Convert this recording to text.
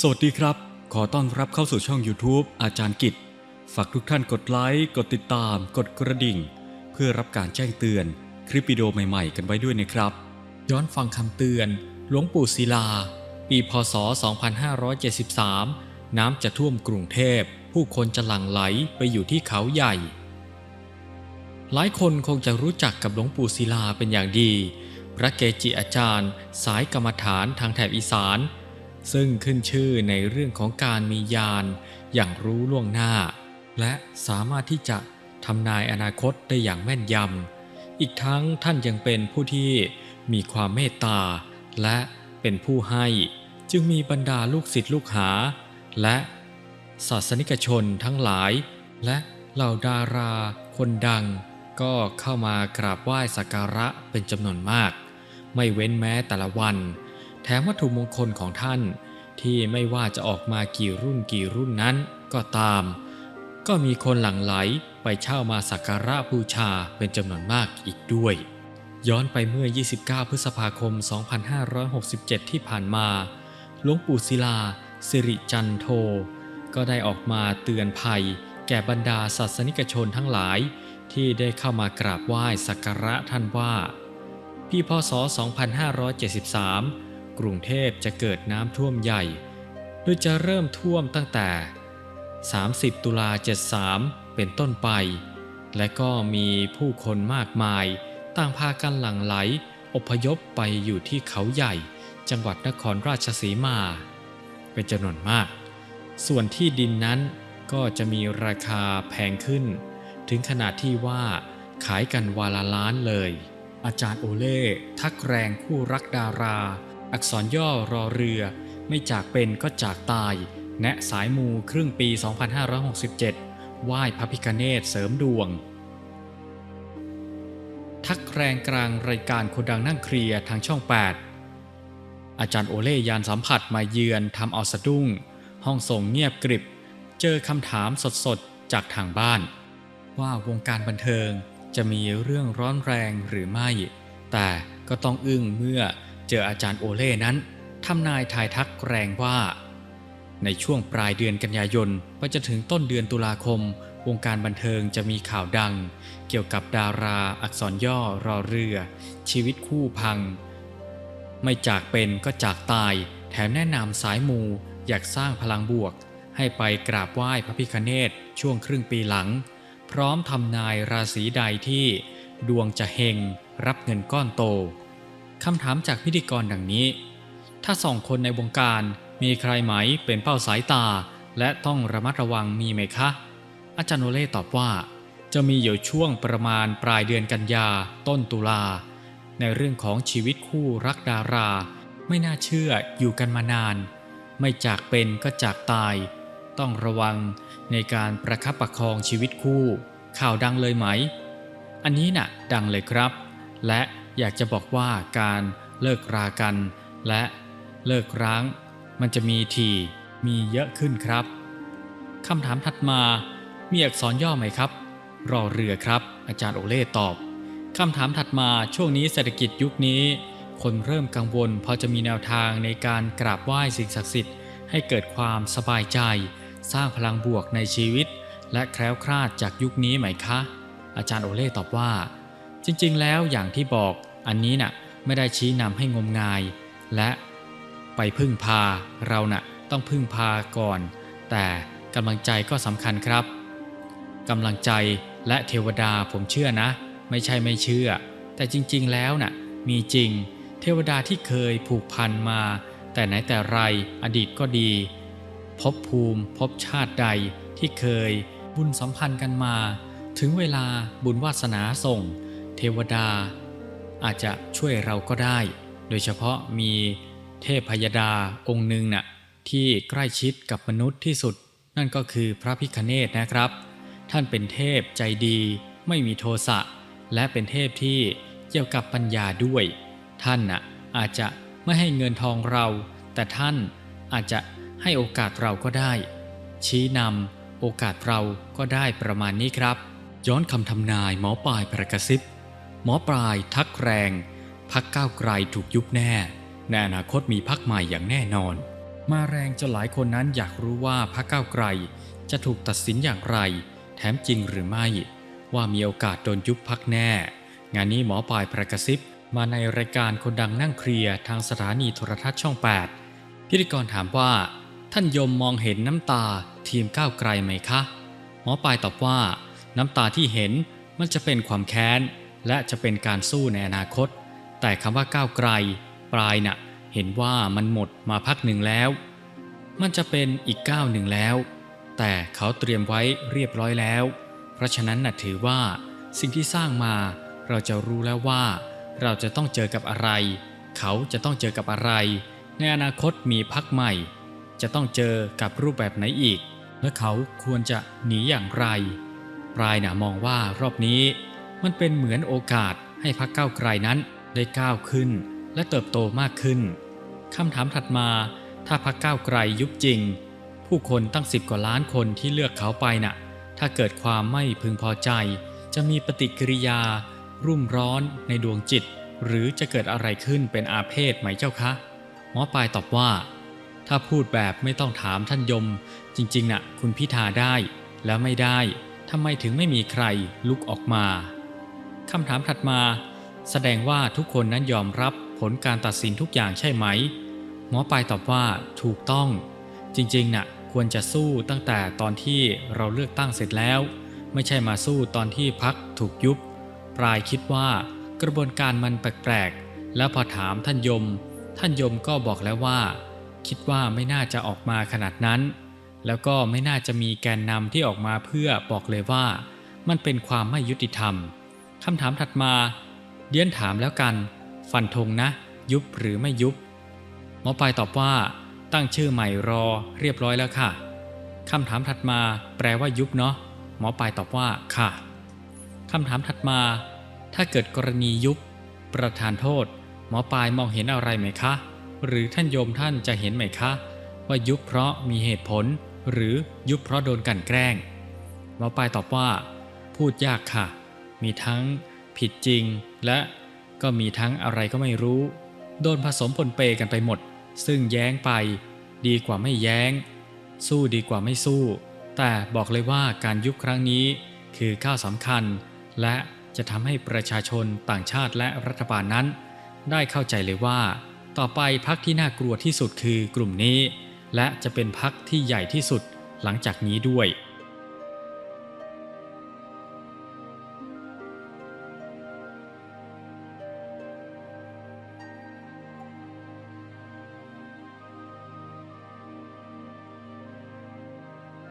สวัสดีครับ ขอต้อนรับเข้าสู่ช่อง YouTube อาจารย์กิจ ฝากทุกท่านกดไลค์ กดติดตาม กดกระดิ่ง เพื่อรับการแจ้งเตือนคลิปวิดีโอใหม่ๆ กันไว้ด้วยนะครับ ย้อนฟังคำเตือน หลวงปู่ศิลา ปีพศ 2573 น้ำจะท่วมกรุงเทพ ผู้คนจะหลั่งไหลไปอยู่ที่เขาใหญ่ หลายคนคงจะรู้จักกับหลวงปู่ศิลาเป็นอย่างดี พระเกจิอาจารย์ สายกรรมฐานทางแถบอีสาน ซึ่งขึ้นชื่อในเรื่องของการมียานอย่างรู้ล่วงหน้า และสามารถที่จะทำนายอนาคตได้อย่างแม่นยำ อีกทั้งท่านยังเป็นผู้ที่มีความเมตตา และเป็นผู้ให้จึงมีบรรดาลูกศิษย์ลูกหา และศาสนิกชนทั้งหลาย และเหล่าดาราคนดัง ก็เข้ามากราบไหว้สักการะเป็นจำนวนมาก ไม่เว้นแม้แต่ละวัน แถมวัตถุมงคลของท่าน ที่ไม่ว่าจะออกมากี่รุ่นกี่รุ่นนั้นก็ตาม ก็มีคนหลั่งไหลไปเช่ามาสักการะบูชาเป็นจำนวนมากอีกด้วย ย้อนไปเมื่อ 29 พฤษภาคม 2567 ที่ผ่านมา หลวงปู่ศิลา สิริจันโท ก็ได้ออกมาเตือนภัย แก่บรรดาศาสนิกชนทั้งหลาย ที่ได้เข้ามากราบไหว้สักการะท่านว่า พี่พศ 2573 กรุงเทพจะเกิดน้ำท่วมใหญ่ โดยจะเริ่มท่วมตั้งแต่ 30 ตุลา73 เป็นต้นไป และก็มีผู้คนมากมาย ต่างพากันหลั่งไหล อพยพไปอยู่ที่เขาใหญ่ จังหวัดนครราชสีมา เป็นจำนวนมาก ส่วนที่ดินนั้นก็จะมีราคาแพงขึ้น ถึงขนาดที่ว่าขายกันวาละล้านเลย อาจารย์โอเล่ทักแรงคู่รักดารา อักษรย่อรอเรือ ไม่จากเป็นก็จากตาย แนะสายมูครึ่งปี 2567 ไหว้พระพิคเนศเสริมดวง ทักแรงกลางรายการคนดังนั่งเคลียร์ทางช่อง 8 อาจารย์โอเล่ยานสัมผัสมาเยือนทำเอาสะดุ้ง ห้องส่งเงียบกริบ เจอคำถามสดๆ จากทางบ้าน ว่าวงการบันเทิงจะมีเรื่องร้อนแรงหรือไม่ แต่ก็ต้องอึ้งเมื่อ เจออาจารย์โอเล่นั้นทำนายทายทักแรงว่า ในช่วงปลายเดือนกันยายนไปจนถึงต้นเดือนตุลาคม วงการบันเทิงจะมีข่าวดัง เกี่ยวกับดาราอักษรย่อรอเรือ ชีวิตคู่พัง ไม่จากเป็นก็จากตาย แถมแนะนำสายมูอยากสร้างพลังบวก ให้ไปกราบไหว้พระพิคเนตช่วงครึ่งปีหลัง พร้อมทำนายราศีใดที่ ดวงจะเฮงรับเงินก้อนโต คำถามจากพิธีกรดังนี้ ถ้าสองคนในวงการมีใครไหมเป็นเป้าสายตา และต้องระมัดระวังมีไหมคะ อาจารย์โอเล่ตอบว่า จะมีอยู่ช่วงประมาณปลายเดือนกันยาต้นตุลา ในเรื่องของชีวิตคู่รักดารา ไม่น่าเชื่ออยู่กันมานาน ไม่จากเป็นก็จากตาย ต้องระวังในการประคับประคองชีวิตคู่ ข่าวดังเลยไหม อันนี้น่ะ ดังเลยครับ และ อยากจะบอกว่าการเลิกรากัน และเลิกร้าง มันจะมีทีมีเยอะขึ้นครับคำถามถัดมามีอักษรย่อไหมครับ รอเรือครับ อาจารย์โอเล่ตอบคำถามถัดมาช่วงนี้เศรษฐกิจยุคนี้ คนเริ่มกังวลพอจะมีแนวทางในการกราบไหว้สิ่งศักดิ์สิทธิ์ ให้เกิดความสบายใจ สร้างพลังบวกในชีวิต และแคล้วคลาดจากยุคนี้ไหมคะ อาจารย์โอเล่ตอบว่า จริงๆ แล้วอย่างที่บอกอันนี้น่ะไม่ได้ชี้นำให้งมงาย และไปพึ่งพาเราน่ะต้องพึ่งพาก่อน แต่กำลังใจก็สำคัญครับกำลังใจและเทวดาผมเชื่อนะ ไม่ใช่ไม่เชื่อ แต่จริงๆ แล้วน่ะมีจริง เทวดาที่เคยผูกพันมา แต่ไหนแต่ไรอดีตก็ดี พบภูมิพบชาติใดที่เคยบุญสัมพันธ์กันมา ถึงเวลาบุญวาสนาส่ง เทวดา อาจจะช่วยเราก็ได้ โดยเฉพาะมีเทพพยดาองค์หนึ่งน่ะที่ใกล้ชิดกับมนุษย์ที่สุด นั่นก็คือพระพิคเนตนะครับ ท่านเป็นเทพใจดี ไม่มีโทสะและเป็นเทพที่เกี่ยวกับปัญญาด้วย ท่านน่ะอาจจะไม่ให้เงินทองเรา แต่ท่านอาจจะให้โอกาสเราก็ได้ ชี้นำโอกาสเราก็ได้ประมาณนี้ครับ ย้อนคำทำนายหมอปลายประกระซิบ หมอปลายทักแรง พักก้าวไกลถูกยุบแน่ในอนาคตมีพักใหม่อย่างแน่นอน มาแรงจนหลายคนนั้นอยากรู้ว่าพรรคก้าวไกล จะถูกตัดสินอย่างไร แถมจริงหรือไม่ ว่ามีโอกาสโดนยุบพักแน่ งานนี้หมอปลายประกระซิบมาในรายการคนดังนั่งเคลียร์ทางสถานีโทรทัศน์ช่อง 8 พิธีกรถามว่า ท่านยมมองเห็นน้ำตาทีมก้าวไกลไหมคะ หมอปลายตอบว่า น้ำตาที่เห็นมันจะเป็นความแค้น และจะเป็นการสู้ในอนาคต แต่คำว่าก้าวไกล ปลายน่ะเห็นว่ามันหมดมาพักหนึ่งแล้ว มันจะเป็นอีกก้าวหนึ่งแล้ว แต่เขาเตรียมไว้เรียบร้อยแล้ว เพราะฉะนั้นน่ะถือว่า สิ่งที่สร้างมาเราจะรู้แล้วว่า เราจะต้องเจอกับอะไร เขาจะต้องเจอกับอะไร ในอนาคตมีพักใหม่ จะต้องเจอกับรูปแบบไหนอีก และเขาควรจะหนีอย่างไรปลายน่ะมองว่ารอบนี้ มันเป็นเหมือนโอกาสให้พักก้าวไกลนั้นได้ก้าวขึ้น และเติบโตมากขึ้นคำถามถัดมาถ้าพักก้าวไกลยุบจริง ผู้คนตั้งสิบกว่าล้านคนที่เลือกเขาไปน่ะ ถ้าเกิดความไม่พึงพอใจ จะมีปฏิกิริยา รุ่มร้อนในดวงจิต หรือจะเกิดอะไรขึ้นเป็นอาเพศไหมเจ้าคะหมอปลายตอบว่า ถ้าพูดแบบไม่ต้องถามท่านยม จริงๆน่ะ คุณพิธาได้ แล้วไม่ได้ทำไมถึงไม่มีใครลุกออกมา คำถามถัดมา แสดงว่าทุกคนนั้นยอมรับผลการตัดสินทุกอย่างใช่ไหม หมอปลายตอบว่าถูกต้อง จริงๆน่ะควรจะสู้ตั้งแต่ตอนที่เราเลือกตั้งเสร็จแล้ว ไม่ใช่มาสู้ตอนที่พักถูกยุบ ปลายคิดว่ากระบวนการมันแปลกๆ แล้วพอถามท่านยม ท่านยมก็บอกแล้วว่า คิดว่าไม่น่าจะออกมาขนาดนั้น แล้วก็ไม่น่าจะมีแกนนำที่ออกมาเพื่อบอกเลยว่า มันเป็นความไม่ยุติธรรม คำถามถัดมาเดียนถามแล้วกัน ฟันธงนะ ยุบหรือไม่ยุบ หมอปลายตอบว่า ตั้งชื่อใหม่รอเรียบร้อยแล้วค่ะคำถามถัดมาแปลว่ายุบเนาะหมอปลายตอบว่าค่ะคำถามถัดมา ถ้าเกิดกรณียุบ ประธานโทษ หมอปลายมองเห็นอะไรไหมคะ หรือท่านโยมท่านจะเห็นไหมคะ ว่ายุบเพราะมีเหตุผล หรือยุบเพราะโดนกันแกล้ง หมอปลายตอบว่า พูดยากค่ะ มีทั้งผิดจริง และก็มีทั้งอะไรก็ไม่รู้ โดนผสมปนเปกันไปหมด ซึ่งแย้งไป ดีกว่าไม่แย้ง สู้ดีกว่าไม่สู้ แต่บอกเลยว่าการยุบครั้งนี้คือก้าวสำคัญ และจะทำให้ประชาชนต่างชาติและรัฐบาลนั้น ได้เข้าใจเลยว่า ต่อไปพักที่น่ากลัวที่สุดคือกลุ่มนี้ และจะเป็นพักที่ใหญ่ที่สุดหลังจากนี้ด้วย